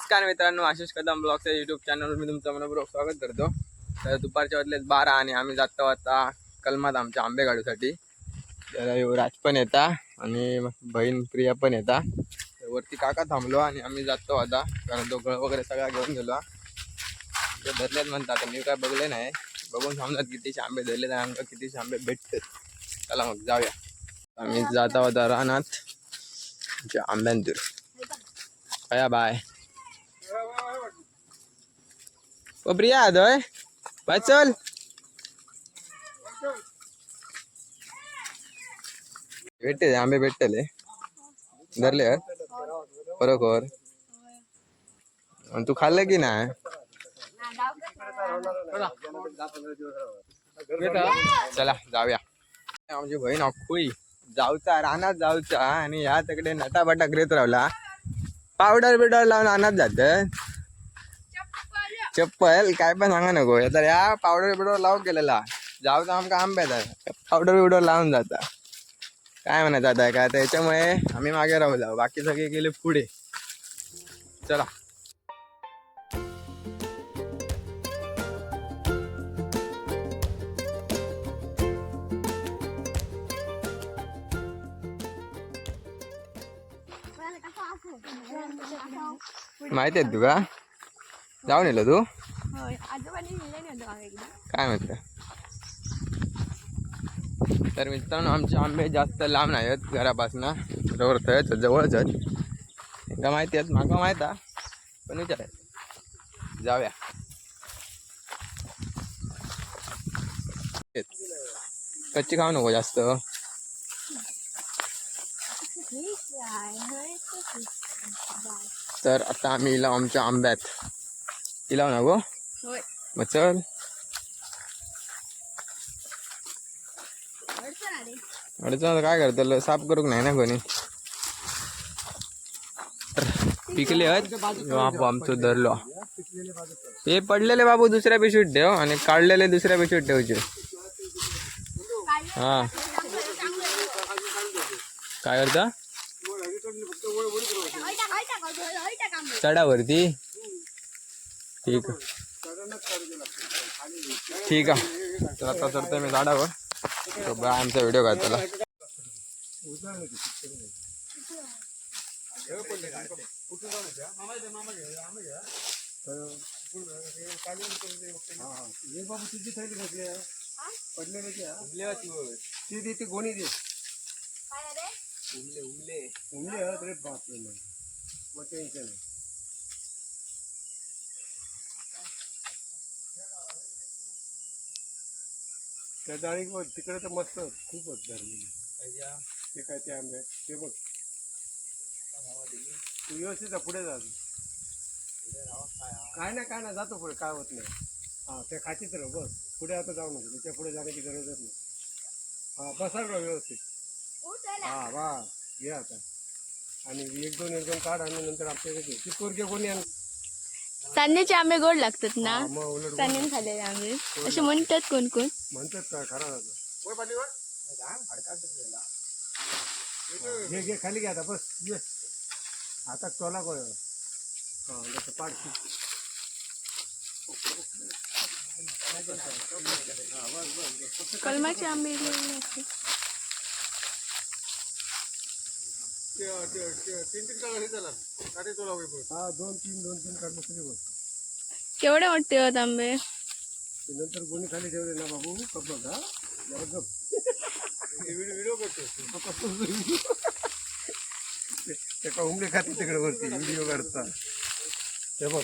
नमस्कार मित्रांनो आशिष कदम ब्लॉगच्या युट्यूब चॅनलवर मी तुमचं मनपूर्वक स्वागत करतो. तर दुपारच्या वाजलेत बारा आणि आम्ही जातो आता कलमात आमच्या आंबे काढूसाठी तर युवराज पण येता आणि बहीण प्रिया पण येता. वरती काका थांबलो आणि आम्ही जातो आता कारण तो गळ वगैरे सगळा घेऊन गेलो. ते धरलेत म्हणतात आता मी काय बघले नाही. बघून समजत कितीशे आंबे धरलेत आणि आमका कितीशे आंबे भेटतात. चला मग जाऊया. आम्ही जाता होता रानात आमच्या आंब्यांतूर काय बाय. ओ प्रिया आदोय बाय चल भेटते आंबे भेटतले धरले बरोबर आणि तू खाल्लं की नाही चला जाऊया आमची बहीण अख्खुई जाऊचा रानात जाऊचा आणि ह्या तिकडे नटाबटा करीत रावला पावडर बिवडर लावून आणत जात चप्पल काय पण सांगा नको. तर या पावडर बिवडर लावून गेलेला जाऊ तर आमका आंब्याचा पावडर बिवडर लावून जाता. काय म्हणत आता काय त्याच्यामुळे आम्ही मागे राहू बाकी सगळे गेले पुढे. चला. माहिती आहे तुका? जाऊन येलो तू? काय म्हणतं तर मित्रांनो आमचे आंबे जास्त लांब नाही आहेत घरापासनं आहेत जवळच आहेत. का माहिती आहेत माका माहीत आहे पण विचारायचं. जाऊया. कच्ची खाऊ नको जास्त. तर आता आम्ही आमच्या आंब्यात. इला ना गो मग चल अडचण काय करतलं साफ करूक नाही ना कोणी पिकले आहेत बापू आमचं धरलो हे पडलेले बाबू दुसऱ्या पिशवीत ठेव आणि काढलेले दुसऱ्या पिशवीत ठेवचे हा काय करता चढावरती ठीक आहे ठीक आहे तर आता चढतोय मी झाडावर तो बा आमचा व्हिडिओ काढताला ती ती ती गोणी दे उमले आहेत रे बापरे मग मग टेन्शन आहे त्या डाळी बघ तिकडे तर मस्त खूपच धरलेली ते काय ते आंबे ते बघ. तू व्यवस्थित जा, पुढे जा. काय ना काय ना जातो पुढे काय होत नाही. हा ते खातीच राह बस. पुढे आता जाऊ नको त्याच्या पुढे जाण्याची गरजच नाही. हा बसा राह व्यवस्थित. हा वा. घे आता. आणि एक दोन एक दोन काढ आणि नंतर आपल्याकडे घे ती पोरगे कोणी आण चांदण्याचे आंबे गोड लागतात ना? हा, मग उलट चांदण्याने खाल्लेले आंबे. असे म्हणतात कोण कोण? म्हणतात काय खरा? जातो घे घे खाली घे आता बस ये. आता टोला कोण? हा जसं कलमाचे आंबे इकडे असतात. हा दोन तीन दोन तीन काढलं तरी बस केवढे होत आंबे? ते नंतर कोणी खाली ठेवले ना बाबू कप बघ. जरा गप व्हिडिओ करतो. ते का उमले खाते तिकडे वरती व्हिडिओ काढता ते बघ.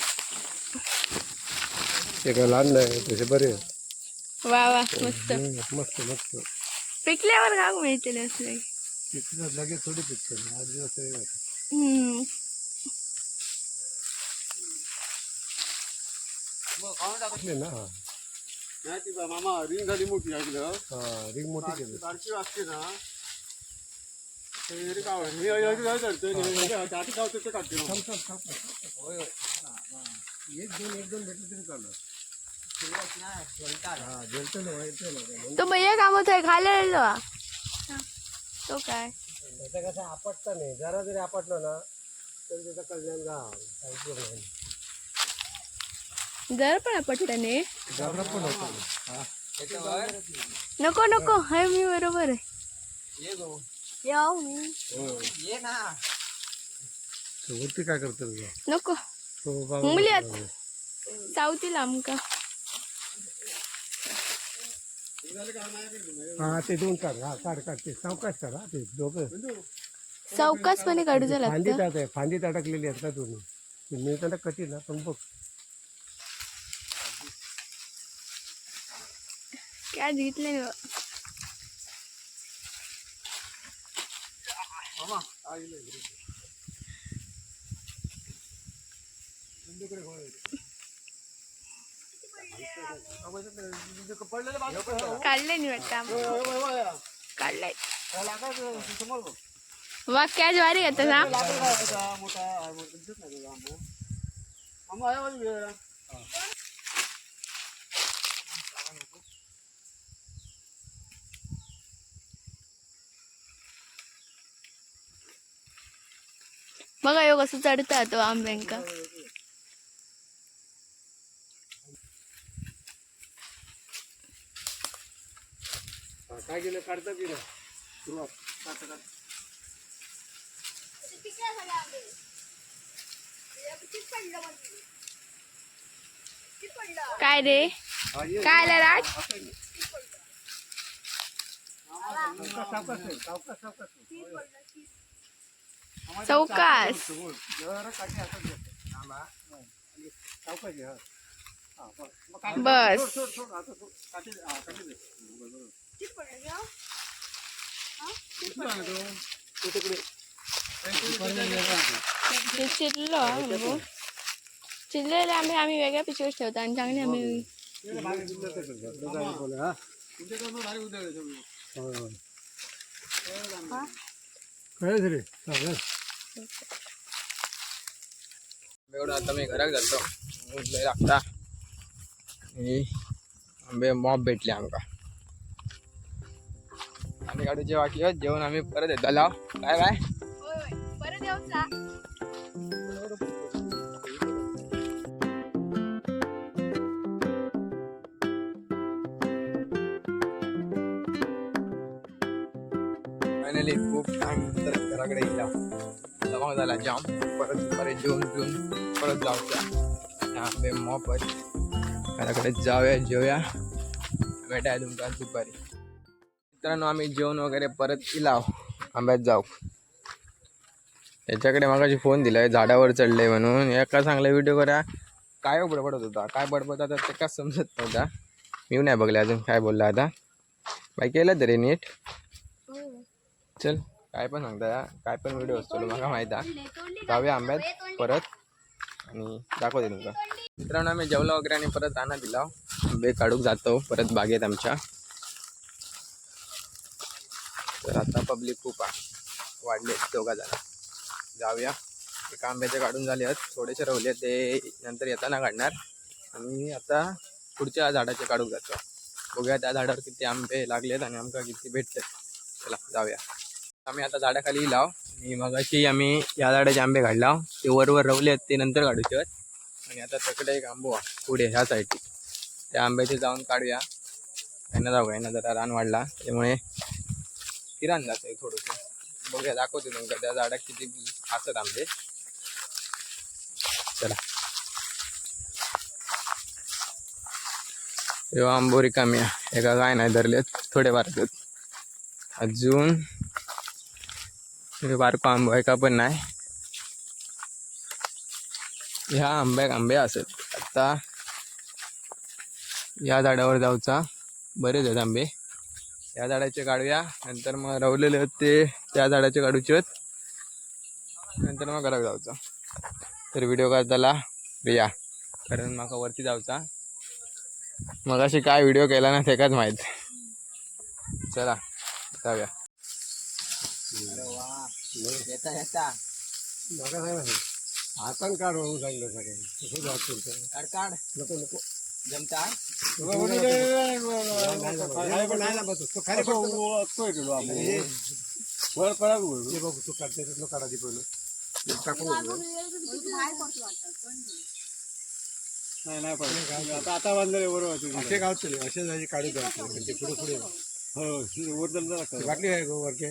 ते काय लहान नाही तसे बरे. वा वा मस्त. मस्त मस्त. पिकल्यावर खाऊ मिळतील असले. तिथं लगेच थोडी पिक्चर आठ दिवस तरी राहते. हम्म टाकले ना मामा रिंग झाली मोठी ऐकलं हा रिंग मोठी केली सारखी असते ना ते काय होईल? मी ऐकलं काय करतोय दाटी गावतो ते काढते मग. थांब, थांब, थांब, थांब. होय, होय. हा, हा. एक दोन एक दोन भेटले तरी चालू हा जेलतो ना येतो ना तो भैया काम होत आहे खायला तो काय त्याचा कसं आपटता नाही जरा जरी आपटलं ना तर त्याचा कल्याण गाव. जर पण त्याच्यावर नको नको. हाय मी बरोबर आहे. ये गो. याव मी. वरती काय करतो? नको. मुंगली आहेत. चावतील आमका हा ते दोन काढ. हा काढ काढ. ते सावकाश काढ हा ते दोघं. चौकासपणे काढूचं फांदीत लागतं. आहे फांदीत अडकलेली आहेत ना दोन्ही? ते मिळताना कठीण ना पण बघ. काय घेतले नाही काढले नाही वाटतं काढलाय. वा काय ज्वारी घेत ना बघा योग असं चढता तो आंब्यांका हा, काय गेलं काढता सुरुवात काढता काढता काय रे? ये. काय आलं राज? सावकाश सावकाश सावकाश चौकास जरा काठी हातात घे. थांबा. हा. सावकाश आहे, हा. हा, बस. मग काठी- बस. सोड, सोड, सोड. आता सोड. काठी- हा, काठी दे. बरोबर. कुठं आहे तो? तो तिकडे. ते चिरलो आंबो चिरलेले आंबे आम्ही वेगळ्या पिशवीत ठेवतो आणि चांगले आम्ही तिकडे बाहेर दिलं तर करतो. आपलं जायला बोला, हा? तुमच्याकडून भारी उद्या सगळी होय, होय. कळलं रे चालेल एवढं आता मी घरात घालतो. लय लागता. आंबे मॉप भेटले आमका. आणि गाडीचे बाकी आहेत जेवण आम्ही परत येतो. लाव काय काय परत येऊचा फायनली खूप टाइम नंतर घराकडे गेला. दमा झाला जाम. परत परत जेवण जेवून परत जाऊया. मॉप आहेत घराकडे जाऊया जेवूया. भेटाय तुमका दुपारी. मित्रांनो आम्ही जेवण वगैरे परत इलाव आंब्यात जाऊ. याच्याकडे मागाशी फोन दिलाय झाडावर चढले म्हणून. एका चांगला व्हिडिओ करा. काय बडबडत होता? काय बडबडत होता? ते काय समजत नव्हता. मी नाही बघले अजून. काय बोलला आता? बाई केलं तरी नीट. चल. काय पण सांगता या. काय पण व्हिडिओ असतो मला माहिती आहे. जाऊया आंब्यात परत. आणि दाखवते तुमका मित्रांनो आम्ही जेवला वगैरे आणि परत राणा दिला आंबे काढूक जातो परत बागेत आमच्या. तर आता पब्लिक खूप वाढले दोघा जण. जाऊया. एक आंब्याचे काढून झाले आहेत. थोडेसे रवले ते नंतर येताना काढणार. आणि आता पुढच्या झाडाचे काढूक जातो. बघूया त्या झाडावर किती आंबे लागलेत आणि आमका किती भेटतात. चला जाऊया. आम्ही आता झाडाखाली लाव. आणि मगाशी आम्ही या झाडाचे आंबे काढला. ते वरवर रवले आहेत ते नंतर काढूचे आणि आता तकडे एक आंबो पुढे ह्या साईडची त्या आंब्याचे जाऊन काढूया. यांना जाऊ यांना जरा रान वाढला. त्यामुळे किराण जातं थोडंसं. बघूया दाखवते तुमका त्या झाडात किती असत आंबे. चला. तेव्हा आंबो रिकामी एका काय नाही धरलेत थोडे बारकेत. अजून हे बारको आंबो का पण नाही. ह्या आंब्याक आंबे असत आता या झाडावर जाऊचा. बरेच आहेत आंबे. या झाडाचे काढूया. नंतर मग रवलेले आहेत ते त्या झाडाचे काढूचे आहेत. नंतर मग घरात जाऊचा. तर व्हिडिओ काढताला या कारण म्हाका वरती जाऊचा. मग अशी काय व्हिडिओ केला ना तेकाच माहीत. चला जाऊया. येता हातान काढ तसं जात काढ काढ नको नको. जमता? तो खाली बघ. वर पडा हे बघ तू काढते त्यातलं काढा दे पहिलं टाकून नाही. नाही पाहिजे आता आता बांधले बरोबर असे गावतले असे जायचे. काढू जायचे पुढे पुढे. हो वर चाललं लागतं बाटली आहे गो वरके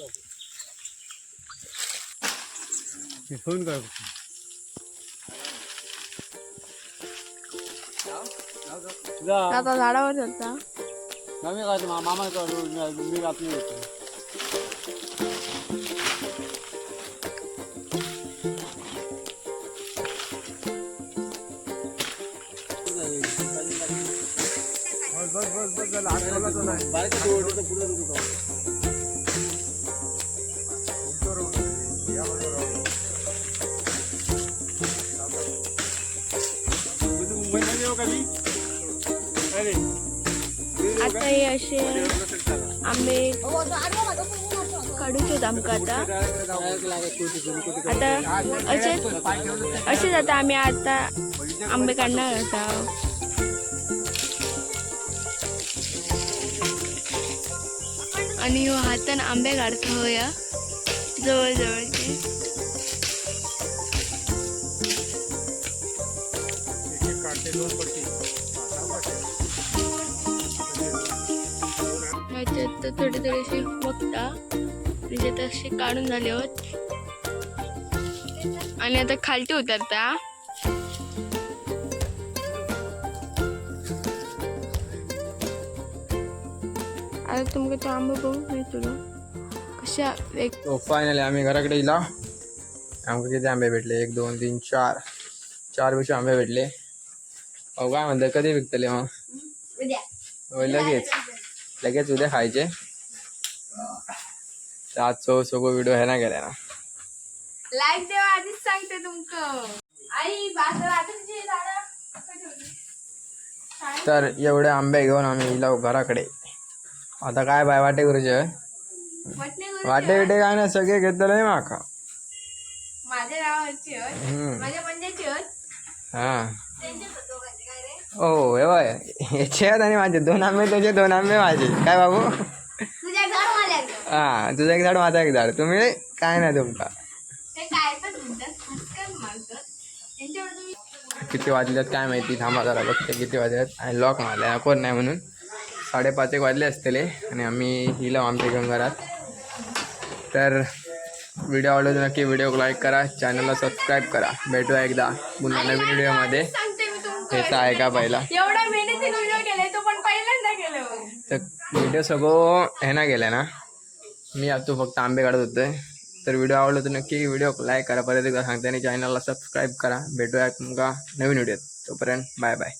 हो दे फोन कर जा आता झाडावर होता नवीन काय मामा मी रात्री येतो बस बस बस बस झालं हात बोलायचं नाही बाहेरच्या डोळ्याचं पुढे आता असे. आंबे काढूचे आमका आता. आता असेच असेच आता आम्ही आता आंबे काढणार होता आणि ह्यो हातान आंबे काढतो हो या. जवळजवळचे काढते दोन तर थोडे थोडे असे बघता. त्याच्यात असे काढून झाले होत आणि आता खालती उतरता. आता तुमका तो आंबा बघू नाही तुला? कशा एक तो फायनली आम्ही घराकडे येला आमका किती आंबे भेटले? एक दोन तीन चार. चारपेक्षा आंबे भेटले. अहो काय म्हणतात कधी विकतले मग? होय लगेच. लगेच उद्या खायचे. आजचो सगळं व्हिडिओ हे ना गेला ना. लाईक देवा आधीच सांगते तुमचं. आई तर एवढे आंबे घेऊन आम्ही येलो घराकडे. आता काय बाय वाटे करूचे? वाटे बिटे काय नाही सगळे घेतले माका. माझ्या हम्म. माझ्या होत हा. हे बाय याचे आणि माझे दोन आंबे तुझे दोन आंबे माझे काय बाबू? हा तुझं एक झाड माझा एक झाड. तुम्ही काय नाही तुमका किती वाजल्यात काय माहिती? थांबा जरा बघते किती वाजल्यात आणि लॉक मारलाय. कोण नाही म्हणून. साडेपाच एक वाजले असतले आणि आम्ही हिलो आमच्या घेऊन घरात. तर व्हिडिओ आवडला नक्की व्हिडिओ लाईक करा. चॅनलला सबस्क्राईब करा. भेटूया एकदा पुन्हा नवीन व्हिडिओमध्ये तुमचं हेच आहे का पहिला? एवढा मेहनतीने व्हिडिओ केलाय तो पण पहिल्यांदा केलं तर व्हिडिओ सगळं हे ना गेलं ना? मी आता तू फक्त आंबे काढत होतोय. तर व्हिडिओ आवडला तर नक्की व्हिडिओ लाईक करा. परत एकदा सांगते आणि चॅनलला सबस्क्राईब करा. भेटूया तुमका नवीन व्हिडिओ तोपर्यंत बाय बाय